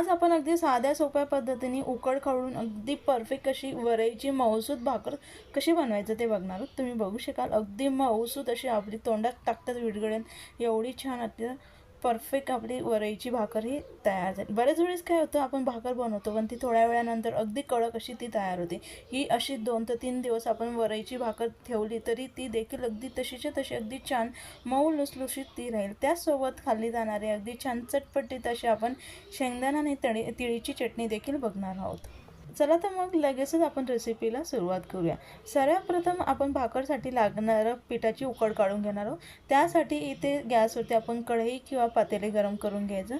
आज आपण अगदी साध्या सोप्या पद्धतीने उकड खळून अगदी परफेक्ट अशी वरईची मऊसूत भाकर कशी बनवायचं ते बघणार आहोत. तुम्ही बघू शकाल अगदी मऊसूत अशी आपली तोंडात टाकतात विडगळेल एवढी छान अत्यंत परफेक्ट आपली वरईची भाकर ही तयार झाली. बऱ्याच वेळेस काय होतं आपण भाकर बनवतो पण ती थोड्या वेळानंतर अगदी कडक अशी ती तयार होते. ही अशी दोन ते तीन दिवस आपण वरईची भाकर ठेवली तरी ती देखील अगदी तशीच्या तशी अगदी छान मऊ लुसलुशीत ती राहील. त्याचसोबत खाल्ली जाणारी अगदी छान चटपटीत अशी आपण शेंगदाणा आणि तळी तिळीची चटणी देखील बघणार आहोत. चला तर मग लगेचच आपण रेसिपीला सुरुवात करूया. सर्वप्रथम आपण भाकरसाठी लागणारं पिठाची उकड काढून घेणार आहोत. त्यासाठी इथे गॅसवरती आपण कढई किंवा पातेले गरम करून घ्यायचं.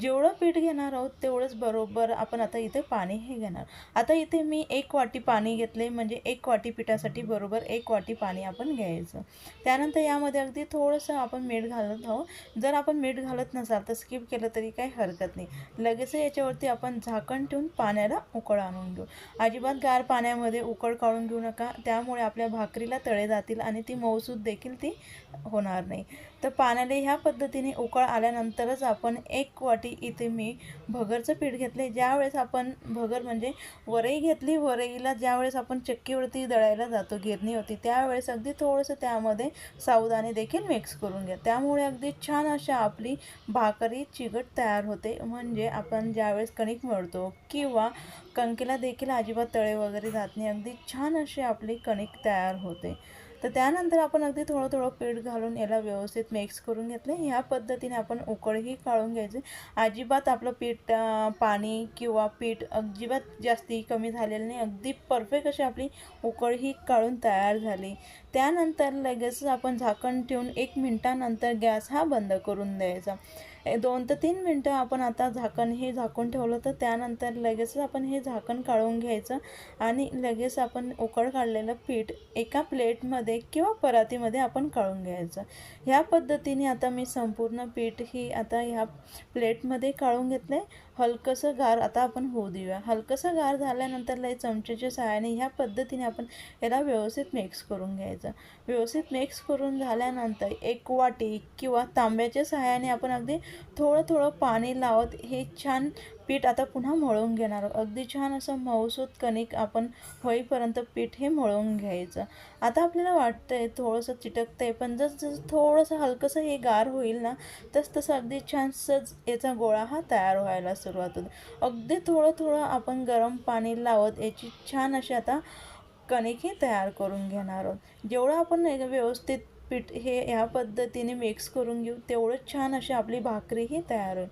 जेवढं पीठ घेणार आहोत तेवढंच बरोबर आपण आता इथे पाणी हे घेणार. आता इथे मी एक वाटी पाणी घेतले म्हणजे एक वाटी पिठासाठी बरोबर एक वाटी पाणी आपण घ्यायचं. त्यानंतर यामध्ये अगदी थोडंसं आपण मीठ घालत आहोत. जर आपण मीठ घालत नसाल तर स्किप केलं तरी काही हरकत नाही. लगेच याच्यावरती आपण झाकण ठेवून पाण्याला उकळा. काढून घेऊ. अजिबात गार पाण्यामध्ये उकळ काढून घेऊ नका. त्यामुळे आपल्या भाकरीला तळे जातील आणि ती मऊसूद देखील ती होणार नाही. तर पाण्याला ह्या पद्धतीने उकळ आल्यानंतरच आपण एक वाटी इथे मी भगरचं पीठ घेतले ज्यावेळेस आपण भगर म्हणजे वरई घेतली वरईला ज्यावेळेस आपण चक्कीवरती दळायला जातो गिरणीवरती होती त्यावेळेस अगदी थोडंसं त्यामध्ये सावधाने देखील मिक्स करून घ्या. त्यामुळे अगदी छान अशा आपली भाकरी चिकट तयार होते. म्हणजे आपण ज्यावेळेस कणिक मळतो किंवा कणकेला देखील अजिबात तळे वगैरे जात नाही अगदी छान अशी आपली कणिक तयार होते. तर त्यानंतर आपण अगदी थोडं थोडं पीठ घालून याला व्यवस्थित मिक्स करून घेतले. ह्या पद्धतीने आपण उकळही काढून घ्यायचे. अजिबात आपलं पीठ पाणी किंवा पीठ अजिबात जास्ती कमी झालेलं नाही. अगदी परफेक्ट अशी आपली उकळ ही काढून तयार झाली. त्यानंतर लगेचच आपण झाकण ठेवून एक मिनटानंतर गॅस हा बंद करून द्यायचा. दोन ते तीन मिनटं आपण आता झाकण हे झाकून ठेवलं तर त्यानंतर लगेचच आपण हे झाकण काढून घ्यायचं आणि लगेच आपण उकळ काढलेलं पीठ एका प्लेटमध्ये किंवा परातीमध्ये आपण काढून घ्यायचं. ह्या पद्धतीने आता मी संपूर्ण पीठ ही आता ह्या प्लेटमध्ये काढून घेतलं आहे हलकंसं गार आता आपण होऊ देऊया. हलकंसं गार झाल्यानंतर लय चमच्याच्या सहाय्याने ह्या पद्धतीने आपण याला व्यवस्थित मिक्स करून घ्यायचं. व्यवस्थित मिक्स करून झाल्यानंतर एक वाटी किंवा तांब्याच्या सहाय्याने आपण अगदी थोडं थोडं पाणी लावत हे छान पीठ आता पुन्हा मळून घेणार आहोत. अगदी छान असं मऊसूत कणिक आपण होईपर्यंत पीठ हे मळून घ्यायचं. आता आपल्याला वाटतंय थोडंसं चिटकतंय पण जसं जसं थोडंसं हलकंसं हे गार होईल ना तस तसं अगदी छानसंच याचा गोळा हा तयार व्हायला सुरुवात होते. अगदी थोडं थोडं आपण गरम पाणी लावत याची छान अशी आता कणिक हे तयार करून घेणार आहोत. जेवढं आपण व्यवस्थित पीठ हे ह्या पद्धतीने मिक्स करून घेऊ तेवढंच छान अशी आपली भाकरी ही तयार होईल.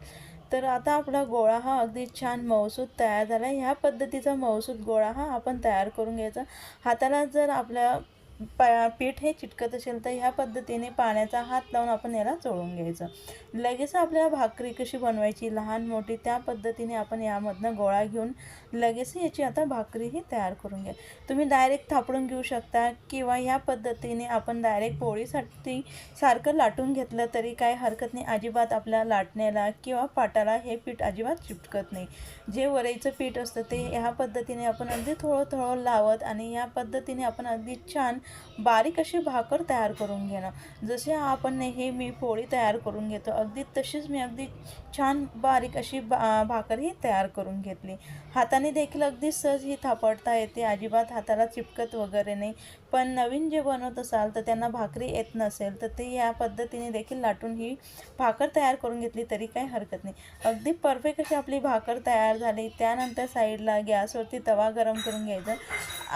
तर आता आपला गोळा हा अगदी छान मऊसूद तयार झाला. आहे ह्या पद्धतीचा मऊसूत गोळा हा आपण तयार करून घ्यायचा. हाताला जर आपल्या पा पीठ हे चिटकत असेल तर ह्या पद्धतीने पाण्याचा हात लावून आपण याला चोळून घ्यायचं. लगेच आपल्याला भाकरी कशी बनवायची लहान मोठी त्या पद्धतीने आपण यामधनं गोळा घेऊन लगेच याची आता भाकरीही तयार करून घ्या. तुम्ही डायरेक्ट थापडून घेऊ शकता किंवा ह्या पद्धतीने आपण डायरेक्ट पोळीसाठी सारखं लाटून घेतलं तरी काय हरकत नाही. अजिबात आपल्या लाटण्याला किंवा पाटाला हे पीठ अजिबात चिटकत नाही. जे वरईचं पीठ असतं ते ह्या पद्धतीने आपण अगदी थोडं थोडं लावत आणि या पद्धतीने आपण अगदी छान बारीक अशी भाकर तयार करून घेणं. जसे आपण हे मी पोळी तयार करून घेतो अगदी तशीच मी अगदी छान बारीक अशी बा भाकर ही तयार करून घेतली. हाताने देखील अगदी सहज ही थापडता येते अजिबात हाताला चिपकत वगैरे नाही. पण नवीन जे बनवत असाल तर त्यांना भाकरी येत नसेल तर ते या पद्धतीने देखील लाटून ही भाकर तयार करून घेतली तरी काही हरकत नाही. अगदी परफेक्ट अशी आपली भाकर तयार झाली. त्यानंतर साईडला गॅसवरती तवा गरम करून घ्यायचा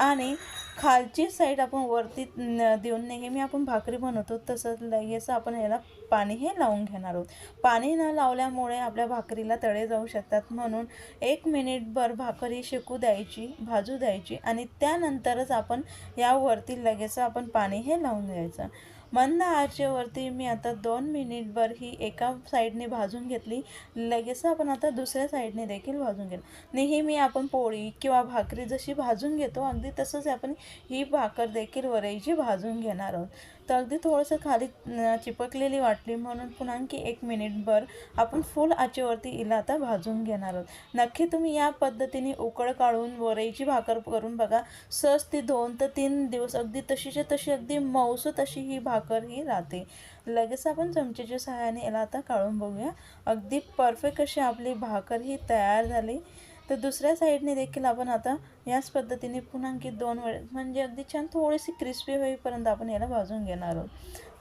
आणि खालची साईड आपण वरती न- देऊन नेहमी आपण भाकरी बनवतो तसंच लगेच आपण याला पाणी हे लावून घेणार आहोत. पाणी न लावल्यामुळे आपल्या भाकरीला तळे जाऊ शकतात. म्हणून एक मिनिटभर भाकरी शेकू द्यायची भाजू द्यायची आणि त्यानंतरच आपण यावरती लगेच आपण पाणी हे लावून द्यायचं मंद आचेवरती मी आता दोन मिनिटभर ही एका साईडने भाजून घेतली. लगेच आपण आता दुसऱ्या साईडने देखील भाजून घेऊ नेहमी आपण पोळी किंवा भाकरी जशी भाजून घेतो अगदी तसंच आपण ही भाकर देखील वरईची भाजून घेणार आहोत. तर अगदी थोडंसं खाली चिपकलेली वाटली. म्हणून पुन्हा आणखी एक मिनिटभर आपण फुल आचेवरती इला आता भाजून घेणार आहोत. नक्की तुम्ही या पद्धतीने उकळ काढून वरईची भाकर करून बघा. सहज ती दोन ते तीन दिवस अगदी तशीच्या तशी अगदी मऊसूत तशी ही भाकर ही राहते. लगेच आपण चमच्याच्या सहाय्याने याला आता काढून बघूया. अगदी परफेक्ट अशी आपली भाकर ही तयार झाली. तर दुसऱ्या साईडने देखील आपण आता याच पद्धतीने पुन्हा आणखी दोन वेळेस म्हणजे अगदी छान थोडीशी क्रिस्पी होईपर्यंत आपण याला भाजून घेणार आहोत.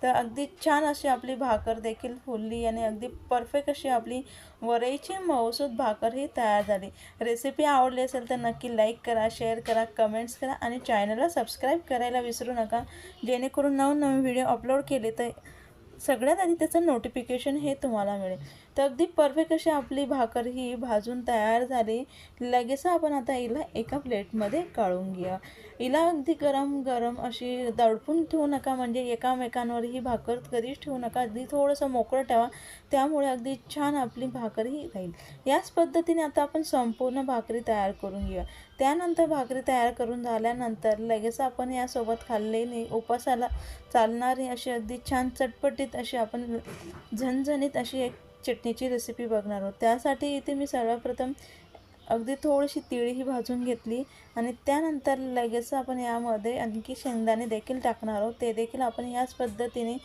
तर अगदी छान अशी आपली भाकर देखील फुलली आणि अगदी परफेक्ट अशी आपली वरईची मऊसूद भाकर ही तयार झाली. रेसिपी आवडली असेल तर नक्की लाईक करा शेअर करा कमेंट्स करा आणि चॅनलला सबस्क्राईब करायला विसरू नका. जेणेकरून नवनवीन व्हिडिओ अपलोड केले तर सगळ्यात आधी त्याचं नोटिफिकेशन हे तुम्हाला मिळेल. तर अगदी परफेक्ट अशी आपली भाकर ही भाजून तयार झाली. लगेच आपण आता हिला एका प्लेटमध्ये काढून घ्या हिला अगदी गरम गरम अशी दडपून ठेवू नका म्हणजे एकामेकांवर ही भाकर कधीच ठेवू नका. अगदी थोडंसं मोकळं ठेवा. त्यामुळे अगदी छान आपली भाकर ही राहील. याच पद्धतीने आता आपण संपूर्ण भाकरी तयार करून घेऊया. त्यानंतर भाकरी तयार करून झाल्यानंतर लगेच आपण यासोबत खाल्लेली उपासाला चालणारी अशी अगदी छान चटपटीत अशी आपण झणझणीत अशी एक चटणीची रेसिपी बघणार आहोत. त्यासाठी इथे मी सर्वप्रथम अगदी थोडीशी तिळीही भाजून घेतली आणि त्यानंतर लगेच आपण यामध्ये आणखी शेंगदाणे देखील टाकणार आहोत. ते देखील आपण याच पद्धतीने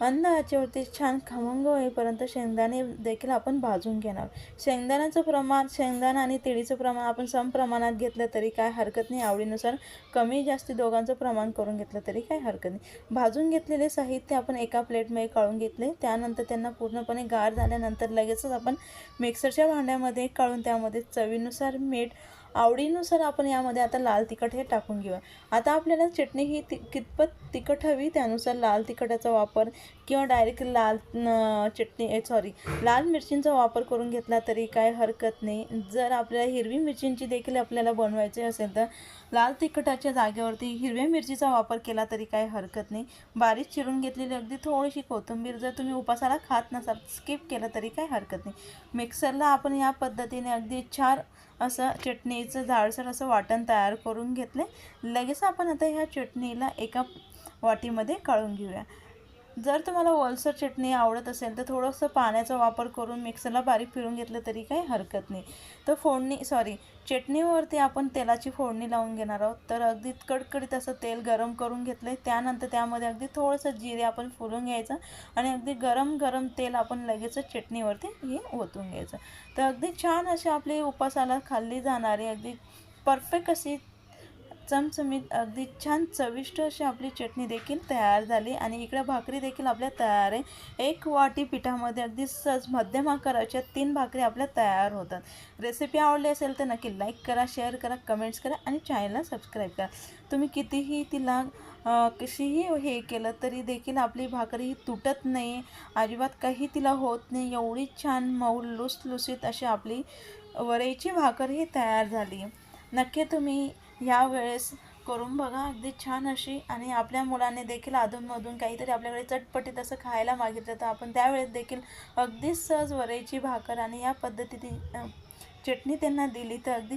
अन्न आचेवरती छान खमंग होईपर्यंत शेंगदाणे देखील आपण भाजून घेणार. शेंगदाण्याचं प्रमाण शेंगदाणा आणि तिळीचं प्रमाण आपण सम प्रमाणात घेतलं तरी काय हरकत नाही. आवडीनुसार कमी जास्ती दोघांचं प्रमाण करून घेतलं तरी काय हरकत नाही. भाजून घेतलेले साहित्य आपण एका प्लेटमध्ये काढून घेतले. त्यानंतर त्यांना पूर्णपणे गार झाल्यानंतर लगेचच आपण मिक्सरच्या भांड्यामध्ये काढून त्यामध्ये चवीनुसार मीठ आवडीनुसार आपण यामध्ये आता लाल तिखट हे टाकून घेऊया. आता आपल्याला चटणी ही ति कितपत तिखट हवी त्यानुसार लाल तिखटाचा वापर किंवा डायरेक्ट लाल चटणी सॉरी लाल मिरचींचा वापर करून घेतला तरी काय हरकत नाही. जर आपल्याला हिरवी मिरचींची देखील आपल्याला बनवायची असेल तर लाल तिखटाच्या जागेवरती हिरव्या मिरचीचा वापर केला तरी काय हरकत नाही. बारीक चिरून घेतलेली अगदी थोडीशी कोथिंबीर जर तुम्ही उपासाला खात नसाल स्किप केलं तरी काय हरकत नाही. मिक्सरला आपण या पद्धतीने अगदी छान असं चटणी चटणीचं जाडसर असं वाटण तयार करून घेतले. लगेच आपण आता ह्या चटणीला एका वाटीमध्ये काढून घेऊया. जर तुम्हाला ओलसर चटणी आवडत असेल तर थोडंसं पाण्याचा वापर करून मिक्सरला बारीक फिरून घेतलं तरी काही हरकत नाही. तर फोडणी सॉरी चटणीवरती आपण तेलाची फोडणी लावून घेणार आहोत. तर अगदी कडकडीत असं तेल गरम करून घेतलं आहे त्यानंतर त्यामध्ये अगदी थोडंसं जिरे आपण फुलून घ्यायचं आणि अगदी गरम गरम तेल आपण लगेच चटणीवरती हे ओतून घ्यायचं. तर अगदी छान अशी आपली उपासाला खाल्ली जाणारी अगदी परफेक्ट अशी चमचमीत अगदी छान चविष्ट अशी आपली चटणी देखील तयार झाली. आणि इकडे भाकरी देखील आपल्या तयार आहे. एक वाटी पिठामध्ये अगदी सहज मध्यम आकाराच्या तीन भाकरी आपल्या तयार होतात. रेसिपी आवडली असेल तर नक्की लाईक करा शेअर करा कमेंट्स करा आणि चॅनलला सबस्क्राईब करा. तुम्ही कितीही तिला कशीही हे केलं तरी देखील आपली भाकरी ही तुटत नाही. अजिबात काही तिला होत नाही. एवढी छान मऊ लुसलुसीत अशी आपली वरईची भाकर ही तयार झाली. नक्की तुम्ही ह्या वेळेस करून बघा अगदी छान अशी. आणि आपल्या मुलाने देखील अधूनमधून काहीतरी आपल्याकडे चटपटीत असं खायला मागितलं तर आपण त्यावेळेस देखील अगदी सहज वरेची भाकर आणि या पद्धतीने चटणी त्यांना दिली तर अगदी